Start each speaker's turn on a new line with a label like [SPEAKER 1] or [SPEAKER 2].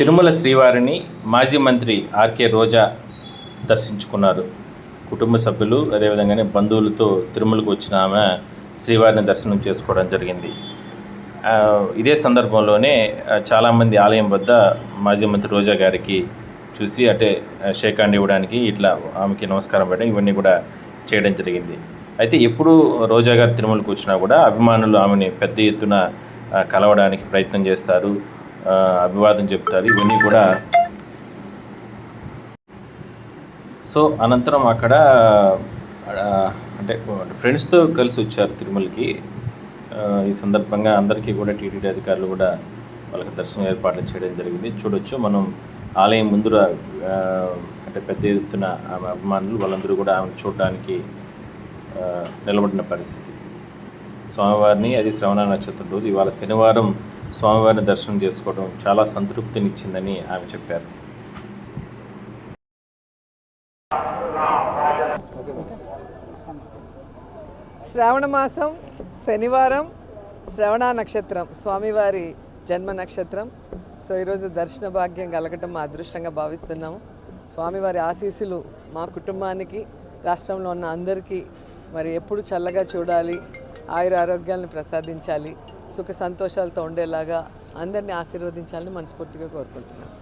[SPEAKER 1] తిరుమల శ్రీవారిని మాజీ మంత్రి ఆర్కే రోజా దర్శించుకున్నారు. కుటుంబ సభ్యులు అదేవిధంగానే బంధువులతో తిరుమలకు వచ్చిన ఆమె శ్రీవారిని దర్శనం చేసుకోవడం జరిగింది. ఇదే సందర్భంలోనే చాలామంది ఆలయం వద్ద మాజీ మంత్రి రోజా గారికి చూసి అంటే షేకాండ్ ఇవ్వడానికి ఇట్లా ఆమెకి నమస్కారం పెట్టడం ఇవన్నీ కూడా చేయడం జరిగింది. అయితే ఎప్పుడు రోజా గారు తిరుమలకు వచ్చినా కూడా అభిమానులు ఆమెని పెద్ద ఎత్తున కలవడానికి ప్రయత్నం చేస్తారు. అభివాదం చెప్తారు. ఇవన్నీ కూడా సో అనంతరం అక్కడ అంటే ఫ్రెండ్స్తో కలిసి వచ్చారు తిరుమలకి. ఈ సందర్భంగా అందరికీ కూడా టీటీడీ అధికారులు కూడా వాళ్ళకి దర్శనం ఏర్పాట్లు చేయడం జరిగింది. చూడొచ్చు మనం ఆలయం ముందర అంటే పెద్ద ఎత్తున ఆమె అభిమానులు వాళ్ళందరూ కూడా ఆమెను చూడడానికి నిలబడిన పరిస్థితి. స్వామివారిని అది శ్రవణ నక్షత్రం రోజు. ఇవాళ శనివారం స్వామివారిని దర్శనం చేసుకోవడం చాలా సంతృప్తినిచ్చిందని ఆమె చెప్పారు.
[SPEAKER 2] శ్రావణ మాసం శనివారం శ్రవణ నక్షత్రం స్వామివారి జన్మ నక్షత్రం. సో ఈరోజు దర్శన భాగ్యం కలగటం మా అదృష్టంగా భావిస్తున్నాము. స్వామివారి ఆశీస్సులు మా కుటుంబానికి రాష్ట్రంలో ఉన్న అందరికీ మరి ఎప్పుడు చల్లగా చూడాలి ఆయుర ఆరోగ్యాలను ప్రసాదించాలి సుఖ సంతోషాలతో ఉండేలాగా అందరినీ ఆశీర్వదించాలని మనస్ఫూర్తిగా కోరుకుంటున్నాను.